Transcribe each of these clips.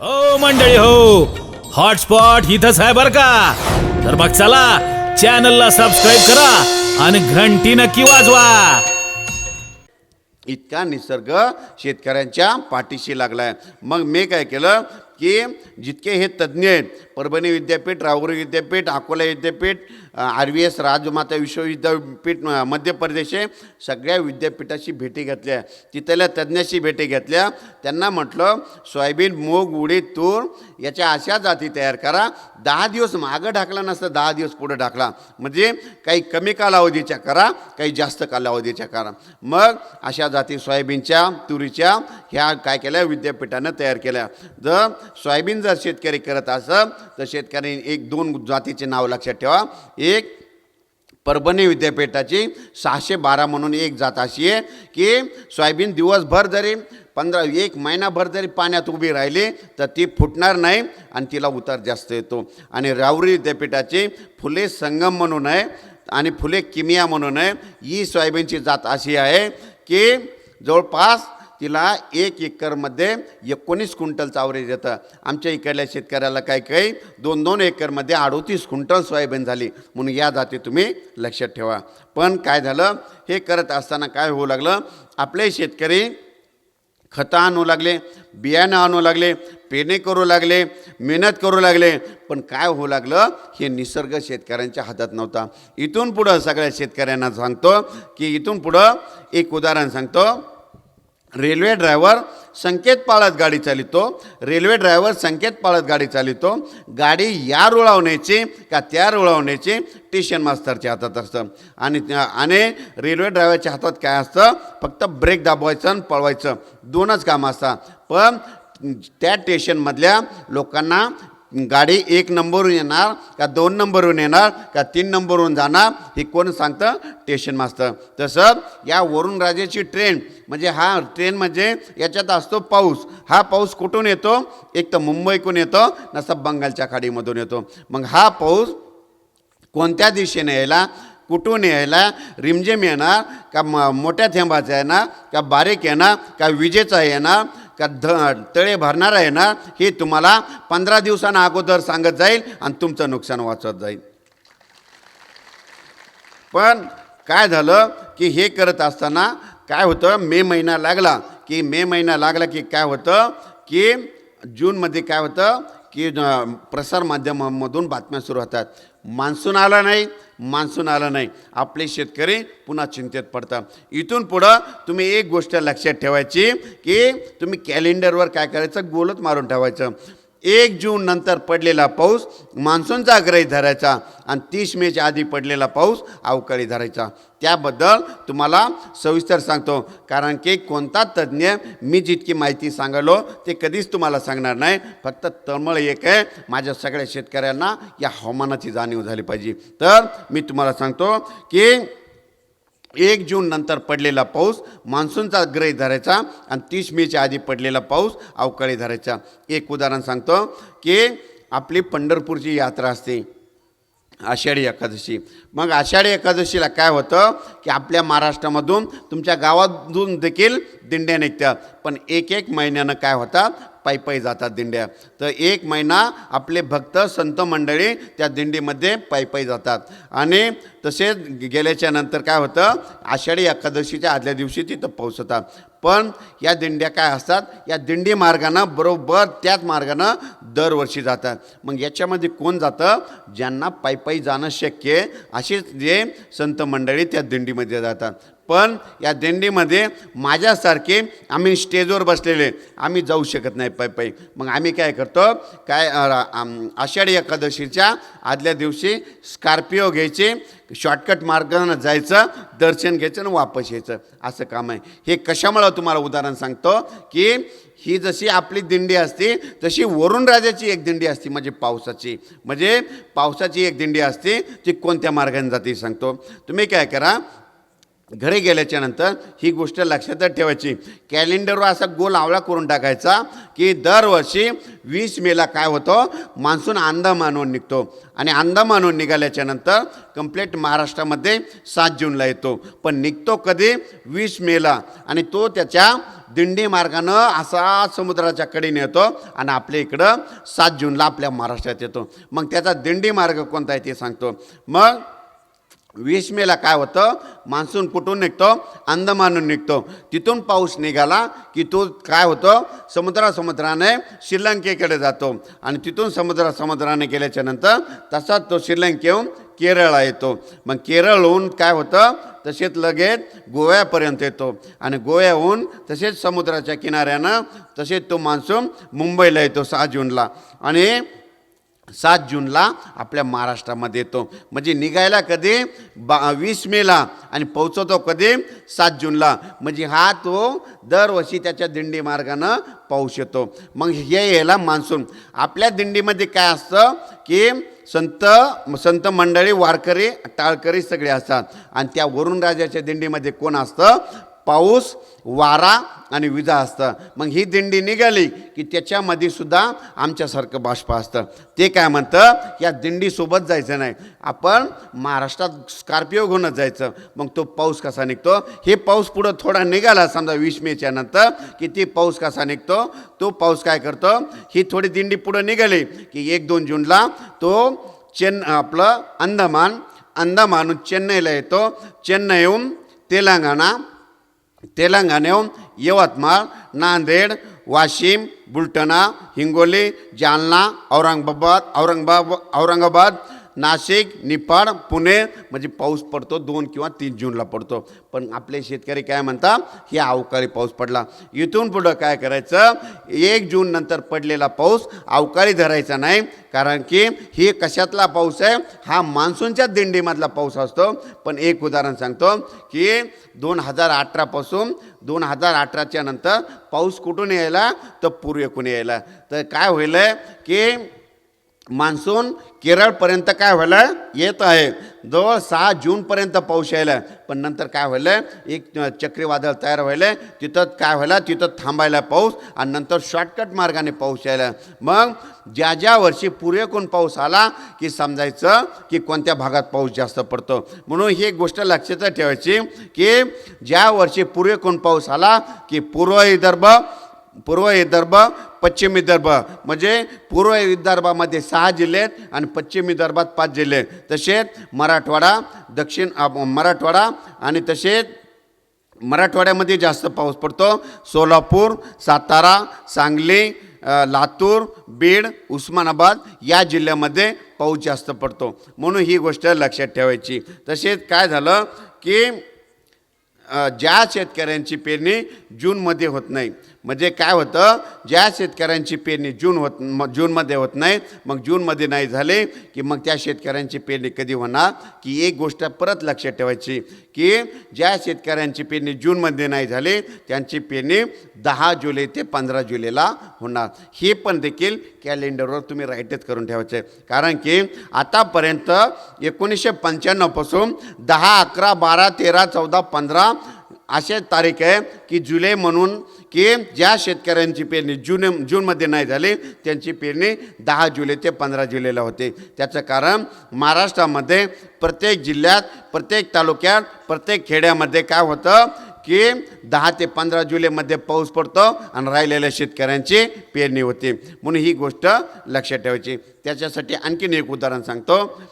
हो मंडळी हो. हॉटस्पॉट इथंच आहे बर का? तर मग चला चॅनलला सबस्क्राईब करा आणि घंटी नक्की वाजवा. इतका निसर्ग शेतकऱ्यांच्या पाठीशी लागलाय. मग मी काय केलं की जितके हे तज्ज्ञ आहेत परभणी विद्यापीठ राहुरी विद्यापीठ अकोला विद्यापीठ आर व्ही एस राजमाता विश्वविद्यापीठ मध्य प्रदेश सगळ्या विद्यापीठाशी भेटी घेतल्या. तिथल्या तज्ज्ञाशी भेटी घेतल्या. त्यांना म्हटलं सोयाबीन मूग उडीद तूर याच्या अशा जाती तयार करा. दहा दिवस मागं ढाकला नसतं दहा दिवस पुढं ढाकला. म्हणजे काही कमी कालावधीच्या करा काही जास्त कालावधीच्या करा. मग अशा जाती सोयाबीनच्या तुरीच्या ह्या काय केल्या? विद्यापीठानं तयार केल्या. जर सोयाबीन जर शेतकरी करत असं तर शेतकऱ्यांनी एक दोन जातीचे नाव लक्षात ठेवा. एक परभणी विद्यापीठाची सहाशे बारा म्हणून एक जात अशी आहे की सोयाबीन दिवसभर जरी पंधरा एक महिनाभर जरी पाण्यात उभी राहिली तर ती फुटणार नाही आणि तिला उतार जास्त येतो. आणि रावरी विद्यापीठाची फुले संगम म्हणून आहे आणि फुले किमिया म्हणून आहे. ही सोयाबीनची जात अशी आहे की जवळपास तिला एक एकरमध्ये एकोणीस क्विंटलचं आवरेज येतं आमच्या इकडल्या शेतकऱ्याला काही काही दोन दोन एकरमध्ये अडोतीस क्विंटल सोयाबीन झाली. म्हणून या जाती तुम्ही लक्षात ठेवा. पण काय झालं? हे करत असताना काय होऊ लागलं? आपले शेतकरी खतं आणू लागले बियाणं आणू लागले पेरणी करू लागले मेहनत करू लागले. पण काय होऊ लागलं? हे निसर्ग शेतकऱ्यांच्या हातात नव्हता. इथून पुढं सगळ्या शेतकऱ्यांना सांगतो की इथून पुढं एक उदाहरण सांगतो. रेल्वे ड्रायव्हर संकेत पाळत गाडी चालितो. रेल्वे ड्रायव्हर संकेत पाळत गाडी चालितो. गाडी या रुळावण्याची का त्या रुळावण्याची स्टेशन मास्तरच्या हातात असतं. आणि आणि रेल्वे ड्रायव्हरच्या हातात काय असतं? फक्त ब्रेक दाबवायचं आणि पळवायचं. दोनच कामं असतात. पण त्या स्टेशनमधल्या लोकांना गाडी एक नंबरवरून येणार का दोन नंबरवरून येणार का तीन नंबरवरून जाणार हे कोण सांगतं? स्टेशन मास्तर तसं या वरुण राजेची ट्रेन म्हणजे हा ट्रेन म्हणजे याच्यात असतो पाऊस. हा पाऊस कुठून येतो? एक तर मुंबईकडून येतो नसं बंगालच्या खाडीमधून येतो. मग हा पाऊस कोणत्या दिशेने यायला? कुठून यायला? रिमझिम येणार का म मोठ्या थेंबाचा येणार का बारीक येणार का विजेचा येणार? का ध तळे भरणारं आहे ना हे तुम्हाला पंधरा दिवसांना अगोदर सांगत जाईल आणि तुमचं नुकसान वाचवत जाईल. पण काय झालं की हे करत असताना काय होतं मे महिना लागला की मे महिना लागला की काय होतं की जूनमध्ये काय होतं की अ, बातम्या सुरू होतात. मान्सून आला नाही मान्सून आला नाही. आपले शेतकरी पुन्हा चिंतेत पडतात. इथून पुढं तुम्ही एक गोष्ट लक्षात ठेवायची की तुम्ही कॅलेंडरवर काय करायचं? गोलत मारून ठेवायचं. एक जून नंतर पडलेला पाऊस मान्सूनचा ग्रही धरायचा आणि तीस मेच्या आधी पडलेला पाऊस अवकाळी धरायचा. त्याबद्दल तुम्हाला सविस्तर सांगतो. कारण की कोणता तज्ज्ञ मी जितकी माहिती सांगालो ते कधीच तुम्हाला सांगणार नाही. फक्त तळमळ एक आहे माझ्या सगळ्या शेतकऱ्यांना या हवामानाची जाणीव झाली पाहिजे. तर मी तुम्हाला सांगतो की एक जून नंतर पडलेला पाऊस मान्सूनचा ग्रह धरायचा आणि तीस मेच्या आधी पडलेला पाऊस अवकाळी धरायचा. एक उदाहरण सांगतो की आपली पंढरपूरची यात्रा असते आषाढी एकादशी. मग आषाढी एकादशीला काय होतं की आपल्या महाराष्ट्रामधून तुमच्या गावातून देखील दिंड्या निघतात. पण एक एक महिन्यानं काय होतात पायी पायी जातात दिंड्या. तर एक महिना आपले भक्त संत मंडळी त्या दिंडीमध्ये पायी पायी जातात. आणि तसेच गेल्याच्यानंतर काय होतं? आषाढी एकादशीच्या आदल्या दिवशी तिथं पोहोचतात पण या दिंड्या काय असतात? या दिंडी मार्गानं बरोबर त्याच मार्गानं दरवर्षी जातात. मग याच्यामध्ये कोण जातं? ज्यांना पायी पायी जाणं शक्य आहे असेच जे संत मंडळी त्या दिंडीमध्ये जातात. पण या दिंडीमध्ये माझ्यासारखे आम्ही स्टेजवर बसलेले आम्ही जाऊ शकत नाही पायी पायी मग आम्ही काय करतो? काय आषाढी एकादशीच्या आदल्या दिवशी स्कॉर्पिओ घ्यायचे शॉर्टकट मार्गानं जायचं दर्शन घ्यायचं आणि वापस यायचं. असं काम आहे. हे कशामुळं तुम्हाला उदाहरण सांगतो की ही जशी आपली दिंडी असते तशी वरुण राजाची एक दिंडी असते म्हणजे पावसाची. म्हणजे पावसाची एक दिंडी असते ती कोणत्या मार्गाने जाते सांगतो. तुम्ही काय करा घरी गेल्याच्यानंतर ही गोष्ट लक्षातच ठेवायची. कॅलेंडरवर असा गोल आवळा करून टाकायचा की दरवर्षी वीस मेला काय होतं? मान्सून अंदमानहून निघतो. आणि अंदमानहून निघाल्याच्या नंतर कंप्लीट महाराष्ट्रामध्ये सात जूनला येतो. पण निघतो कधी? वीस मेला आणि तो त्याच्या दिंडी मार्गानं असा समुद्राच्या कडेने येतो आणि आपल्या इकडं सात जूनला आपल्या महाराष्ट्रात येतो. मग त्याचा दिंडी मार्ग कोणता आहे ते सांगतो. मग वीस मेला काय होतं? मान्सून कुठून निघतो? अंदमानून निघतो. तिथून पाऊस निघाला की तो काय होतं? समुद्रासमुद्राने श्रीलंकेकडे जातो. आणि तिथून समुद्रासमुद्राने गेल्याच्यानंतर तसाच तो श्रीलंकेहून केरळला येतो. मग केरळहून काय होतं? तसेच लगेच गोव्यापर्यंत येतो. आणि गोव्याहून तसेच समुद्राच्या किनाऱ्यानं तसेच तो मान्सून मुंबईला येतो सहा जूनला. आणि सात जूनला आपल्या महाराष्ट्रामध्ये येतो. म्हणजे निघायला कधी? बा वीस मेला. आणि पोहोचवतो कधी? सात जूनला. म्हणजे हा तो दरवर्षी त्याच्या दिंडी मार्गानं पाऊस येतो. मग हे यायला मान्सून. आपल्या दिंडीमध्ये काय असतं की संत संत मंडळी वारकरी टाळकरी सगळे असतात. आणि त्या वरुणराजाच्या दिंडीमध्ये कोण असतं? पाऊस वारा आणि विजा असतं. मग ही दिंडी निघाली की त्याच्यामध्ये सुद्धा आमच्यासारखं बाष्प असतं. ते काय म्हणतं? या दिंडीसोबत जायचं नाही. आपण महाराष्ट्रात स्कॉर्पिओ घेऊनच जायचं. मग तो पाऊस कसा निघतो? हे पाऊस पुढं थोडा निघाला समजा वीस मेच्या नंतर की ती पाऊस कसा निघतो? तो पाऊस काय करतो? ही थोडी दिंडी पुढं निघाली की एक दोन जूनला तो चेन आपलं अंदमान अंदमान चेन्नईला येतो. चेन्नईहून तेलंगणा तेलंगणाहून यवतमाळ नांदेड वाशिम बुलढाणा हिंगोली जालना औरंगाबाद औरंगाबाद औरंगाबाद नाशिक निफाड पुणे म्हणजे पाऊस पडतो दोन किंवा तीन जूनला पडतो. पण आपले शेतकरी काय म्हणतात हे अवकाळी पाऊस पडला. इथून पुढं काय करायचं एक जून नंतर पडलेला पाऊस अवकाळी धरायचा नाही कारण की हे कशातला पाऊस आहे? हा मान्सूनच्या दिंडीमधला पाऊस असतो. पण एक उदाहरण सांगतो की दोन हजार अठरापासून दोन हजार अठराच्या नंतर पाऊस कुठून यायला? तर पूर्वेकडून यायला. तर काय होईल की मान्सून केरळपर्यंत काय व्हायला? येत आहे. जवळ सहा जूनपर्यंत पाऊस यायला. पण नंतर काय व्हायलं? एक चक्रीवादळ तयार व्हायलं. तिथं काय व्हायला? तिथं थांबायला पाऊस आणि नंतर शॉर्टकट मार्गाने पाऊस यायला. मग ज्या ज्या वर्षी पुरेकून पाऊस आला की समजायचं की कोणत्या भागात पाऊस जास्त पडतो? म्हणून ही एक गोष्ट लक्षात ठेवायची की ज्या वर्षी पुरेकून पाऊस आला की पूर्व विदर्भ पूर्व विदर्भ पश्चिम विदर्भ. म्हणजे पूर्व विदर्भामध्ये सहा जिल्हे आहेत आणि पश्चिम विदर्भात पाच जिल्हे आहेत. तसेच मराठवाडा दक्षिण मराठवाडा आणि तसेच मराठवाड्यामध्ये जास्त पाऊस पडतो. सोलापूर सातारा सांगली लातूर बीड उस्मानाबाद या जिल्ह्यामध्ये पाऊस जास्त पडतो. म्हणून ही गोष्ट लक्षात ठेवायची. तसेच काय झालं की ज्या शेतकऱ्यांची पेरणी जूनमध्ये होत नाही. म्हणजे काय होतं? ज्या शेतकऱ्यांची पेरणी जून होत म जूनमध्ये होत नाही मग जूनमध्ये नाही झाले की मग त्या शेतकऱ्यांची पेरणी कधी होणार? की एक गोष्ट परत लक्षात ठेवायची की ज्या शेतकऱ्यांची पेरणी जूनमध्ये नाही झाली त्यांची पेरणी दहा जुलै ते पंधरा जुलैला होणार. हे पण देखील कॅलेंडरवर तुम्ही राईटच करून ठेवायचे. कारण की आतापर्यंत एकोणीसशे पंच्याण्णवपासून दहा अकरा बारा तेरा चौदा पंधरा असे तारीख आहे की जुलै म्हणून की ज्या शेतकऱ्यांची पेरणी जून जूनमध्ये नाही झाली त्यांची पेरणी दहा जुलै ते पंधरा जुलैला होते. त्याचं कारण महाराष्ट्रामध्ये प्रत्येक जिल्ह्यात प्रत्येक तालुक्यात प्रत्येक खेड्यामध्ये काय होतं की दहा ते पंधरा जुलैमध्ये पाऊस पडतो आणि राहिलेल्या शेतकऱ्यांची पेरणी होते. म्हणून ही गोष्ट लक्षात ठेवायची. त्याच्यासाठी आणखीन एक उदाहरण सांगतो.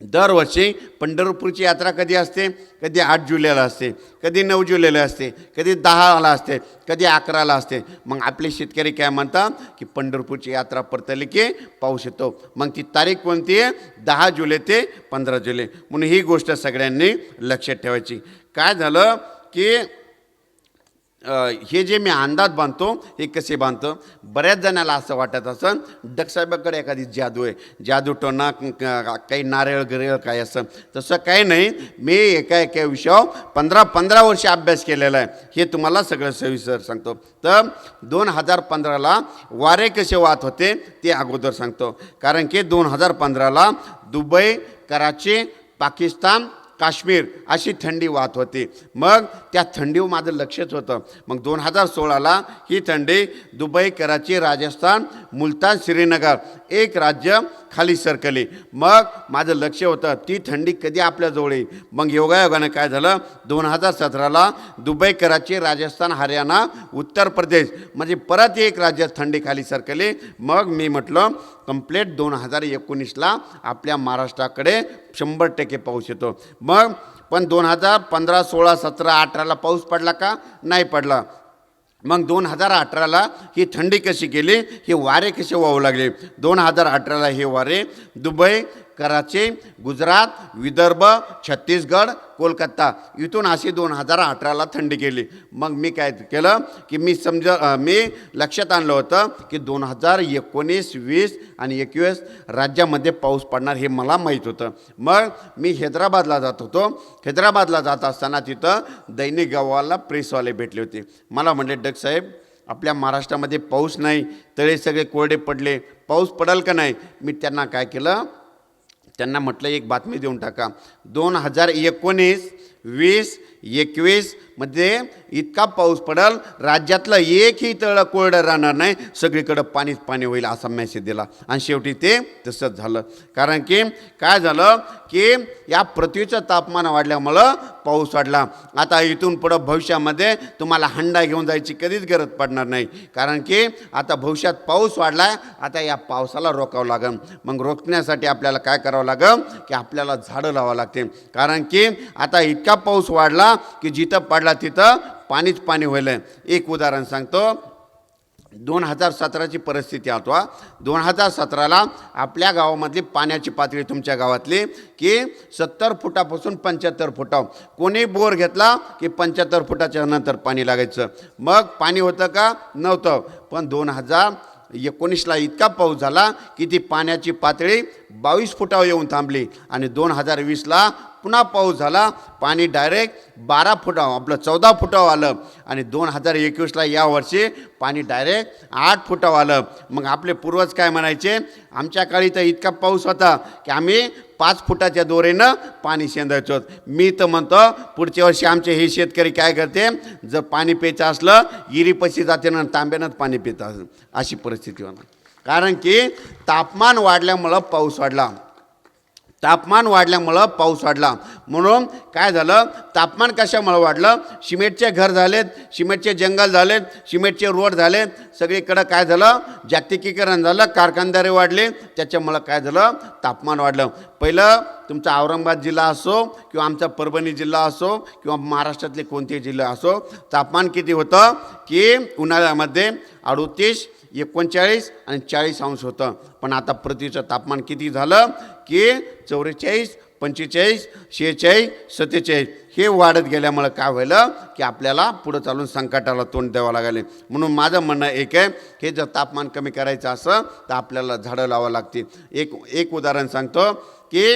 दरवर्षी पंढरपूरची यात्रा कधी असते? कधी आठ जुलैला असते कधी नऊ जुलैला असते कधी दहाला असते कधी अकराला असते. मग आपले शेतकरी काय म्हणतात की पंढरपूरची यात्रा परतली की पाऊस येतो. मग ती तारीख कोणती आहे? दहा जुलै ते पंधरा जुलै. म्हणून ही गोष्ट सगळ्यांनी लक्षात ठेवायची. काय झालं की हे जे मी अंदाज बांधतो हे कसे बांधतो? बऱ्याच जणाला असं वाटत असं डकसाहेबाकडे एखादी जादू आहे. जादू टोना काही नारळ गिरळ काय असं. तसं काही नाही. मी एका एका विषयावर पंधरा पंधरा वर्ष अभ्यास केलेला आहे. हे तुम्हाला सगळं सविस्तर सांगतो. तर दोन हजार पंधराला वारे कसे वाहत होते ते अगोदर सांगतो. कारण की दोन हजार पंधराला दुबई कराची पाकिस्तान काश्मीर अशी थंडी वाहत होती. मग त्या थंडीवर माझं लक्षच होतं. मग दोन हजार सोळाला ही थंडी दुबई कराची राजस्थान मुलतान श्रीनगर एक राज्य खाली सरकली. मग माझं लक्ष होतं ती थंडी कधी आपल्याजवळ येईल? मग योगायोगानं काय झालं? दोन हजार सतराला दुबई कराची राजस्थान हरियाणा उत्तर प्रदेश म्हणजे परत एक राज्यात थंडी खाली सरकली. मग मी म्हटलं कंप्लेट दोन हजार एकोणीसला आपल्या महाराष्ट्राकडे शंभर टक्के पाऊस येतो. मग पण दोन हजार पंधरा सोळा सतरा अठराला पाऊस पडला का? नाही पडला. मग दोन हजार अठराला ही थंडी कशी गेली हे वारे कसे वाहू लागले? दोन हजार अठराला हे वारे दुबई कराची गुजरात विदर्भ छत्तीसगड कोलकाता. इथून अशी दोन हजार अठराला थंडी गेली. मग मी काय केलं की मी समज मी लक्षात आणलं होतं की दोन हजार एकोणीस वीस आणि एकवीस राज्यामध्ये पाऊस पडणार हे मला माहीत होतं. मग मी हैदराबादला जात होतो. हैदराबादला जात असताना तिथं दैनिक गावाला प्रेसवाले भेटले होते. मला म्हणले डग साहेब आपल्या महाराष्ट्रामध्ये पाऊस नाही तळे सगळे कोरडे पडले. पाऊस पडेल का नाही? मी त्यांना काय केलं त्यांना म्हटलं एक बातमी देऊन टाका. दोन हजार एकोणीस वीस एकवीसमध्ये इतका पाऊस पडल राज्यातलं एकही तळं कोरडं राहणार नाही सगळीकडं पाणीच पाणी होईल असा मेसेज दिला. आणि शेवटी ते तसंच झालं. कारण की काय झालं की या पृथ्वीचं तापमान वाढल्यामुळं पाऊस वाढला. आता इथून पुढं भविष्यामध्ये तुम्हाला हंडा घेऊन जायची कधीच गरज पडणार नाही. कारण की आता भविष्यात पाऊस वाढला आता या पावसाला रोकावं लागेल. मग रोखण्यासाठी आपल्याला काय करावं लागेल? की आपल्याला झाडं लावावं लागते कारण की आता इतका पाऊस वाढला की जिथं पडला तिथं पाणीच पाणी व्हायलं एक उदाहरण सांगतो. दोन हजार सतराची परिस्थिती आठवा. दोन हजार सतराला आपल्या गावामधली पाण्याची पातळी तुमच्या गावातली की सत्तर फुटापासून पंच्याहत्तर फुटा. कोणी बोर घेतला की पंच्याहत्तर फुटाच्या नंतर पाणी लागायचं. मग पाणी होतं का? नव्हतं. पण दोन हजार एकोणीसला इतका पाऊस झाला की ती पाण्याची पातळी बावीस फुटावर येऊन थांबली आणि दोन हजार वीसला पुन्हा पाऊस झाला पाणी डायरेक्ट बारा फुटावर आपलं चौदा फुटावर आलं. आणि दोन हजार एकवीसला यावर्षी पाणी डायरेक्ट आठ फुटावर आलं. मग आपले पूर्वज काय म्हणायचे? आमच्या काळी तर इतका पाऊस होता की आम्ही पाच फुटाच्या दोरेनं पाणी शेंदायचो. मी तर म्हणतो पुढच्या वर्षी आमचे हे शेतकरी काय करते? जर पाणी प्यायचं असलं इरीपशी जाते ना तांब्यानंच पाणी पितात. अशी परिस्थिती होणार. कारण की तापमान वाढल्यामुळं पाऊस वाढला. तापमान वाढल्यामुळं पाऊस वाढला. म्हणून काय झालं? तापमान कशामुळं वाढलं? सिमेंटचे घर झालेत सिमेंटचे जंगल झालेत सिमेंटचे रोड झालेत. सगळीकडं काय झालं? जागतिकीकरण झालं कारखानदारी वाढले. त्याच्यामुळं काय झालं? तापमान वाढलं. पहिलं तुमचा औरंगाबाद जिल्हा असो किंवा आमचा परभणी जिल्हा असो किंवा महाराष्ट्रातले कोणतेही जिल्हा असो तापमान किती होतं? की उन्हाळ्यामध्ये अडतीस एकोणचाळीस आणि चाळीस अंश होतं. पण आता पृथ्वीचं तापमान किती झालं? की चौवेचाळीस पंचेचाळीस शेहेचाळीस सत्तेचाळीस. हे वाढत गेल्यामुळं काय व्हायलं? की आपल्याला पुढं चालून संकटाला तोंड द्यावं लागले. म्हणून माझं म्हणणं एक आहे हे जर तापमान कमी करायचं असं तर आपल्याला झाडं लावावं लागतील. एक एक उदाहरण सांगतो की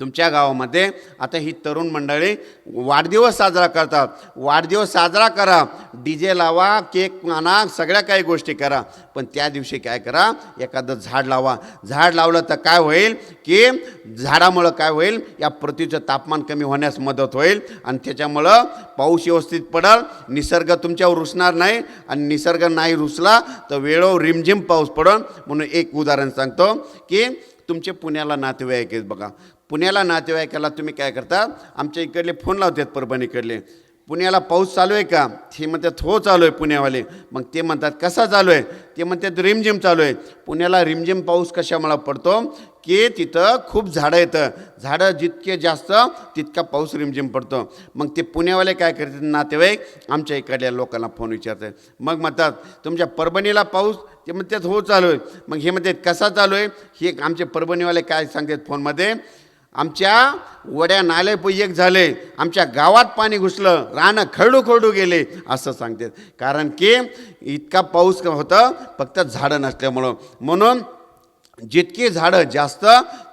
तुमच्या गावामध्ये. आता ही तरुण मंडळी वाढदिवस साजरा करतात. वाढदिवस साजरा करा. डी जे लावा केक आणा सगळ्या काही गोष्टी करा. पण त्या दिवशी काय करा? एखादं झाड लावा. झाड लावलं तर काय होईल? की झाडामुळं काय होईल? या पृथ्वीचं तापमान कमी होण्यास मदत होईल. आणि त्याच्यामुळं पाऊस व्यवस्थित पडल. निसर्ग तुमच्यावर रुसणार नाही. आणि निसर्ग नाही रुसला तर वेळोवर रिमझिम पाऊस पडल. म्हणून एक उदाहरण सांगतो की तुमचे पुण्याला नातेवाईक आहेत बघा. पुण्याला नातेवाईकाला तुम्ही काय करता? आमच्या इकडले फोन लावतात परभणीकडले. पुण्याला पाऊस चालू आहे का? ते म्हणतात हो चालू आहे पुण्यावाले. मग ते म्हणतात कसा चालू आहे? ते म्हणतात रिमझिम चालू आहे. पुण्याला रिमझिम पाऊस कशामुळे पडतो? की तिथं खूप झाडं येतं. झाडं जितके जास्त तितका पाऊस रिमझिम पडतो. मग ते पुण्यावाले काय करतात? नातेवाईक आमच्या इकडल्या लोकांना फोन विचारतात. मग म्हणतात तुमच्या परभणीला पाऊस? ते म्हणतात हो चालू आहे. मग हे म्हणतात कसा चालू आहे? हे आमचे परभणीवाले काय सांगतात फोनमध्ये? आमच्या वड्या नाले एक झाले. आमच्या गावात पाणी घुसलं. रानं खरडू खरडू गेले असं सांगतात. कारण की इतका पाऊस होतं फक्त झाडं नसल्यामुळं. म्हणून जितकी झाडं जास्त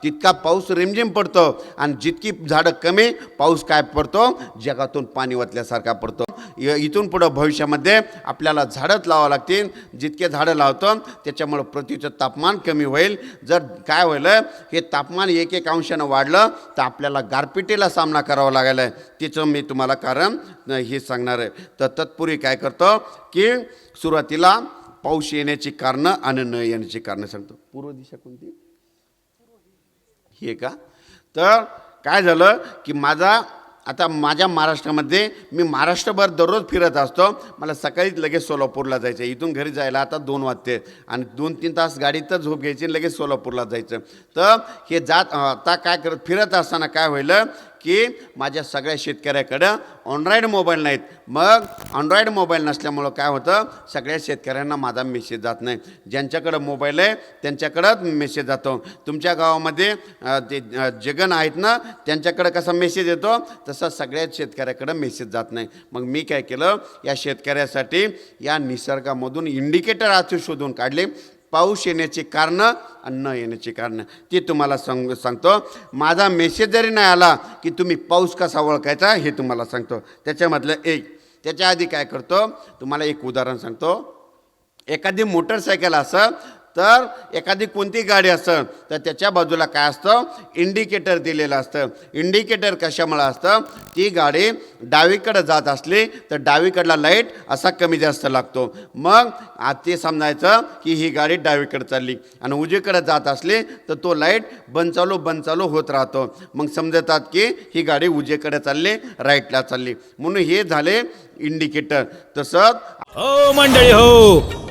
तितका पाऊस रिमझिम पडतो. आणि जितकी झाडं कमी पाऊस काय पडतो? जगातून पाणी वाचल्यासारखा पडतो. इथून पुढं भविष्यामध्ये आपल्याला झाडंच लावावं लागतील. जितके झाडं लावतो त्याच्यामुळं पृथ्वीचं तापमान कमी होईल. जर काय होईल हे तापमान एक एक अंशानं वाढलं तर आपल्याला गारपिटीला सामना करावा लागेल. तिचं मी तुम्हाला कारण हे सांगणार आहे. तर तत्पूर्वी काय करतो की सुरुवातीला पाऊस येण्याची कारणं आणि न येण्याची कारणं सांगतो. पूर्व दिशा कोणती? हे का? तर काय झालं की माझा आता माझ्या महाराष्ट्रामध्ये मी महाराष्ट्रभर दररोज फिरत असतो. मला सकाळीच लगेच सोलापूरला जायचं. इथून घरी जायला आता दोन वाजते. आणि दोन तीन तास गाडीतच झोप घ्यायची लगेच सोलापूरला जायचं. तर हे जात आता काय करत फिरत असताना काय होईल? की माझ्या सगळ्या शेतकऱ्याकडं ऑनड्रॉईड मोबाईल नाहीत. मग अँड्रॉईड मोबाईल नसल्यामुळं काय होतं? सगळ्या शेतकऱ्यांना माझा मेसेज जात नाही. ज्यांच्याकडं मोबाईल आहे त्यांच्याकडंच मेसेज जातो. तुमच्या गावामध्ये ते जगन आहेत ना त्यांच्याकडं कसा मेसेज येतो? तसा सगळ्या शेतकऱ्याकडं मेसेज जात नाही. मग मी काय केलं? या शेतकऱ्यासाठी या निसर्गामधून इंडिकेटर आज शोधून काढले. पाऊस येण्याची कारणं आणि न येण्याची कारणं. ती तुम्हाला सांग सांगतो. माझा मेसेज जरी नाही आला की तुम्ही पाऊस कसा ओळखायचा हे तुम्हाला सांगतो. त्याच्यामधलं एक. त्याच्या आधी काय करतो? तुम्हाला एक उदाहरण सांगतो. एखादी मोटरसायकल असं तर एखादी कोणती गाडी असतं तर त्याच्या बाजूला काय असतं? इंडिकेटर दिलेलं असतं. इंडिकेटर कशामुळं असतं? ती गाडी डावीकडं जात असली तर डावीकडला लाइट असा कमी जास्त लागतो. मग आ- ते समजायचं की ही गाडी डावीकडे चालली. आणि उजवीकडे जात असली तर तो लाइट बंद चालू बंद चालू होत राहतो. मग समजतात की ही गाडी उजवीकडे चालली राईटला चालली. म्हणून हे झाले इंडिकेटर तसंच हो मंडळी हो.